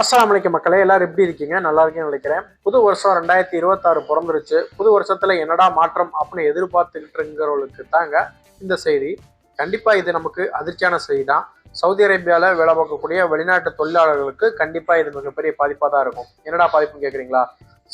அஸ்லாம் அலைக்கும் மக்களே எல்லாரும் எப்படி இருக்கீங்க? நல்லா இருக்கேன்னு நினைக்கிறேன். புது வருஷம் ரெண்டாயிரத்தி இருபத்தாறு பிறந்துருச்சு. புது வருஷத்துல என்னடா மாற்றம் அப்படின்னு எதிர்பார்த்துக்கிட்டு இருக்கிறவங்களுக்கு தாங்க இந்த செய்தி. கண்டிப்பா இது நமக்கு அதிர்ச்சியான செய்தி தான் சவுதி அரேபியாவில் வேலை பார்க்கக்கூடிய வெளிநாட்டு தொழிலாளர்களுக்கு கண்டிப்பா இது மிகப்பெரிய பாதிப்பாக தான் இருக்கும். என்னடா பாதிப்புன்னு கேட்குறீங்களா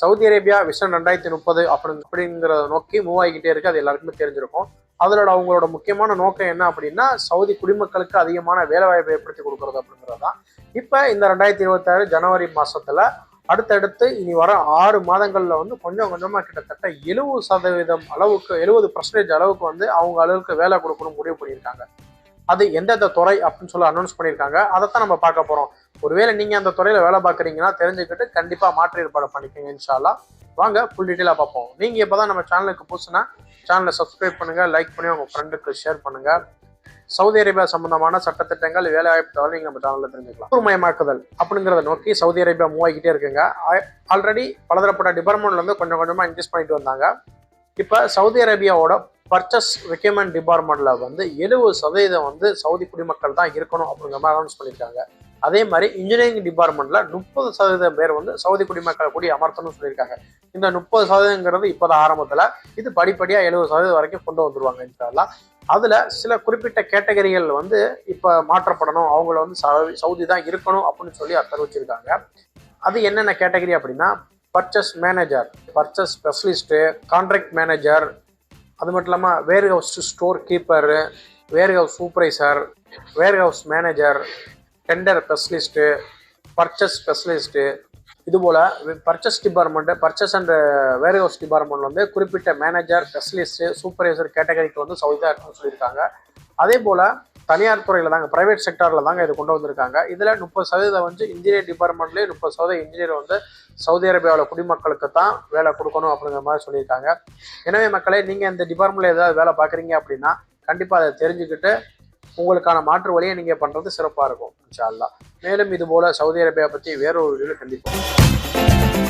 சவுதி அரேபியா விஷன் ரெண்டாயிரத்தி முப்பது அப்படின்னு அப்படிங்கிறத நோக்கி மூவ் ஆகிக்கிட்டே இருக்கு. அது எல்லாருக்குமே தெரிஞ்சிருக்கும். அதோட அவங்களோட முக்கியமான நோக்கம் என்ன அப்படின்னா சவுதி குடிமக்களுக்கு அதிகமான வேலைவாய்ப்பை ஏற்படுத்தி கொடுக்கறது அப்படிங்கிறது. தான் இப்போ இந்த ரெண்டாயிரத்தி இருபத்தாறு ஜனவரி மாதத்தில் அடுத்தடுத்து இனி வர ஆறு மாதங்களில் வந்து கொஞ்சம் கொஞ்சமாக கிட்டத்தட்ட எழுபது சதவீதம் அளவுக்கு எழுபது பர்சன்டேஜ் அளவுக்கு வந்து அவங்க அளவுக்கு வேலை கொடுக்கணும் முடிவு பண்ணியிருக்காங்க. அது எந்தெந்த துறை அப்படின்னு சொல்லி அனௌன்ஸ் பண்ணியிருக்காங்க. அதைத்தான் நம்ம பார்க்க போகிறோம் ஒருவேளை நீங்கள் அந்த துறையில் வேலை பார்க்குறீங்கன்னா தெரிஞ்சுக்கிட்டு கண்டிப்பாக மாற்று ஏற்பாடு பண்ணிக்கோங்க இன்ஷால்லா வாங்க ஃபுல் டீட்டெயிலாக பார்ப்போம். நீங்கள் இப்போ தான் நம்ம சேனலுக்கு புதுசுனா சேனலை சப்ஸ்கிரைப் பண்ணுங்கள் லைக் பண்ணி உங்கள் ஃப்ரெண்டுக்கு ஷேர் பண்ணுங்கள் சவுதி அரேபியா சம்பந்தமான சட்டத்திட்டங்கள் வேலை வாய்ப்பு தகவல் நீங்கள் நம்ம சேனலில் தெரிஞ்சுக்கலாம். ஊர்மயமாக்குதல் அப்படிங்கிறத நோக்கி சவுதி அரேபியா மூவ் ஆகிக்கிட்டே இருக்குங்க. ஆல்ரெடி பலதரப்பட்ட டிபார்ட்மெண்ட்லேருந்து கொஞ்சம் கொஞ்சமாக இன்க்ரீஸ் பண்ணிட்டு வந்தாங்க. இப்போ சவுதி அரேபியாவோட பர்ச்சஸ் ரெக்யூமெண்ட் டிபார்ட்மெண்ட்டில் வந்து எழுபது சதவீதம் வந்து சவுதி குடிமக்கள் தான் இருக்கணும் அப்படிங்கிற மாதிரி அனௌன்ஸ் பண்ணியிருக்காங்க அதே மாதிரி இன்ஜினியரிங் டிபார்ட்மெண்ட்ல முப்பது சதவீதம் பேர் வந்து சவுதி குடிமக்களை கூடி அமர்த்தணும்னு சொல்லியிருக்காங்க. இந்த முப்பது சதவீதங்கிறது இப்போதான் ஆரம்பத்தில். இது படிப்படியா எழுபது சதவீதம் வரைக்கும் கொண்டு வந்துருவாங்க இன்ஷால்லா அதுல சில குறிப்பிட்ட கேட்டகரிகள் வந்து இப்போ மாற்றப்படணும். அவங்கள வந்து சவுதி சவுதி தான் இருக்கணும் அப்படின்னு சொல்லி தெரிவிச்சிருக்காங்க அது என்னென்ன கேட்டகரி அப்படின்னா purchase manager purchase specialist contract manager அது மட்டும் இல்லாமல் warehouse store keeper warehouse supervisor warehouse manager tender specialist purchase specialist இதுபோல் purchase department purchase and warehouse department வந்து குறிப்பிட்ட மேனேஜர் ஸ்பெஷலிஸ்ட்டு சூப்பர்வைசர் கேட்டகரிக்கு வந்து சவுதியாக இருக்குன்னு சொல்லியிருக்காங்க. அதே போல் தனியார் துறையில் தாங்க ப்ரைவேட் செக்டாரில் தாங்க இது கொண்டு வந்திருக்காங்க. இதில் முப்பது சதவீதம் வந்து இன்ஜினியர் டிபார்ட்மெண்ட்லேயே முப்பது சதவீதம் இன்ஜினியர் வந்து சவுதி அரேபியாவில் குடிமக்களுக்கு தான் வேலை கொடுக்கணும் அப்படிங்கிற மாதிரி சொல்லியிருக்காங்க. எனவே மக்களே நீங்கள் இந்த டிபார்ட்மெண்ட்டில் ஏதாவது வேலை பார்க்குறீங்க அப்படின்னா கண்டிப்பாக அதை தெரிஞ்சுக்கிட்டு உங்களுக்கான மாற்று வழியை நீங்கள் பண்ணுறது சிறப்பாக இருக்கும் இன்ஷா மேலும் இதுபோல் சவுதி அரேபியா பற்றி வேறொரு வீடியோ கண்டிப்பாக